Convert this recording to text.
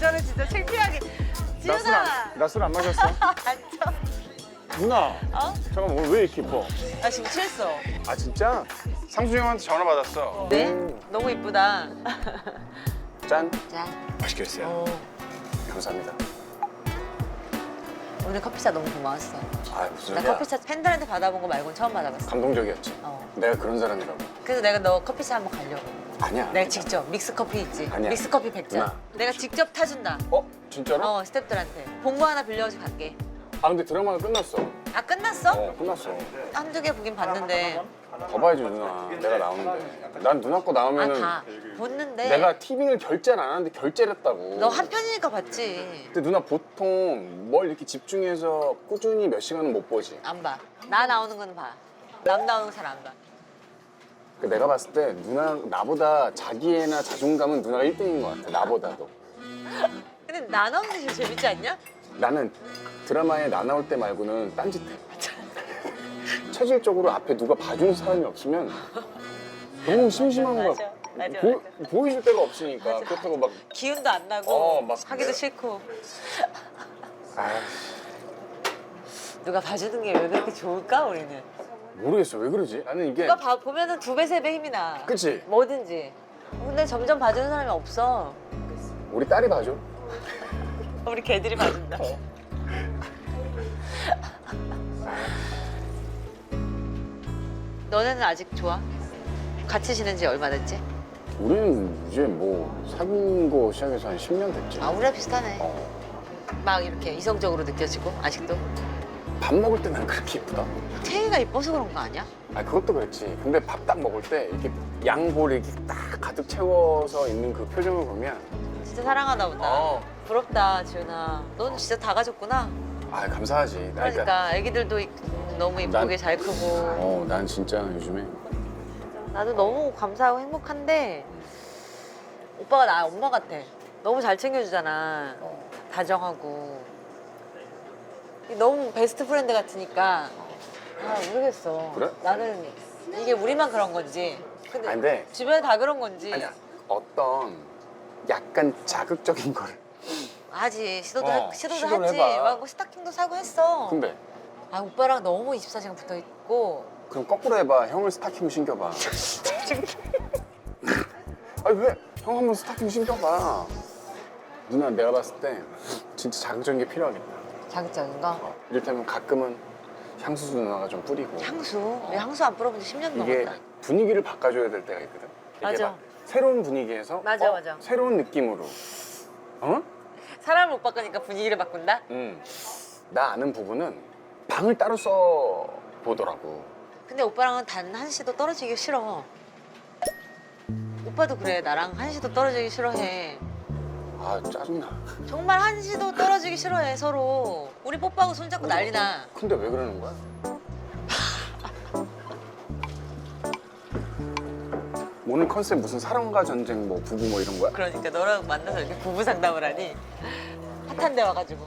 이거는 진짜 창피하게. 지훈아. 나술 안 마셨어? 앉아. 누나. 어? 잠깐만 오늘 왜 이렇게 이뻐? 나 지금 취했어. 아 진짜? 상수 형한테 전화 받았어. 네? 너무 이쁘다. 짠. 자. 맛있게 드세요. 어, 감사합니다. 오늘 커피차 너무 고마웠어. 아 무슨 나 소리야? 커피차 팬들한테 받아본 거 말고는 처음 받아봤어. 감동적이었지. 어. 내가 그런 사람이라고. 그래서 내가 너 커피차 한번 가려고. 아니야. 내가 직접 믹스 커피 있지? 아니야. 믹스 커피 100잔. 누나. 내가 직접 타준다. 어? 진짜로? 어, 스탭들한테. 봉고 하나 빌려가지고 갈게. 아 근데 드라마가 끝났어. 아, 끝났어? 어 끝났어. 한두 개 보긴 봤는데. 더 봐야지 누나. 내가 나오는데. 난 누나 거 아, 나오면은 다. 봤는데. 내가 티빙을 결제를 안 하는데 결제를 했다고. 너 한 편이니까 봤지. 근데 누나 보통 뭘 이렇게 집중해서 꾸준히 몇 시간은 못 보지. 안 봐. 나 나오는 건 봐. 남 나오는 잘안 봐. 그 내가 봤을 때 누나 나보다 자기애나 자존감은 누나가 1등인 것 같아. 나보다도. 근데 나 나오는 게 제일 재밌지 않냐? 나는 드라마에 나 나올 때 말고는 딴짓해. 체질적으로 앞에 누가 봐주는 사람이 없으면 너무 심심한 거야. 맞아, 맞아, 보, 보여줄 데가 없으니까 그렇다고 막 기운도 안 나고 어, 막 하기도 내- 싫고. 아, 누가 봐주는 게 왜 그렇게 좋을까 우리는? 모르겠어. 왜 그러지? 나는 이게 누가 봐, 보면은 두 배 세 배 힘이 나. 그치? 뭐든지. 근데 점점 봐주는 사람이 없어. 우리 딸이 봐줘. 우리 개들이 봐준다. 너네는 아직 좋아? 같이 지낸 지 얼마 됐지? 우리는 이제 뭐 사귄 거 시작해서 한 10년 됐지. 아 우리랑 비슷하네 어, 막 이렇게 이성적으로 느껴지고 아직도 밥 먹을 때 난 그렇게 예쁘다. 태희가 이뻐서 그런 거 아니야? 아 그것도 그렇지. 근데 밥 딱 먹을 때 이렇게 양볼 이렇게 딱 가득 채워서 있는 그 표정을 보면 진짜 사랑하나 보다 어. 부럽다 지훈아 넌 진짜 다 가졌구나 아 감사하지. 나 그러니까 애기들도 이- 너무 이쁘게 난- 잘 크고 어, 난 진짜 요즘에 나도 너무 감사하고 행복한데 오빠가 나 엄마 같아. 너무 잘 챙겨주잖아. 다정하고. 너무 베스트 프렌드 같으니까. 아 모르겠어. 그래? 나는 이게 우리만 그런 건지 근데 아니, 근데- 주변에 다 그런 건지. 아니야. 어떤 약간 자극적인 걸. 하지. 시도도 어, 할- 시도도 시도를 했지. 해봐. 막 스타킹도 사고 했어. 근데? 아 오빠랑 너무 24시간 붙어 있고 그럼 거꾸로 해봐. 형을 스타킹 신겨봐. 아니 왜? 형 한번 스타킹 신겨봐. 누나 내가 봤을 때 진짜 자극적인 게 필요하겠다. 자극적인 거 어, 이를테면 가끔은 향수 누나가 좀 뿌리고 향수 우리 향수 안 뿌려본 지 10년 이게 넘었다 분위기를 바꿔줘야 될 때가 있거든. 이게 맞아. 막 새로운 분위기에서 맞아, 어, 맞아. 새로운 느낌으로. 어? 사람을 못 바꾸니까 분위기를 바꾼다? 음. 나 아는 부부는 방을 따로 써 보더라고. 근데 오빠랑은 단 한시도 떨어지기 싫어. 오빠도 그래. 나랑 한시도 떨어지기 싫어해. 아 짜증나. 정말 한시도 떨어지기 싫어해 서로. 우리 뽀뽀하고 손잡고 난리나. 근데 왜 그러는 거야? 오늘 컨셉 무슨 사랑과 전쟁 뭐 부부 뭐 이런 거야? 그러니까 너랑 만나서 이렇게 부부 상담을 하니? 핫한 데 와가지고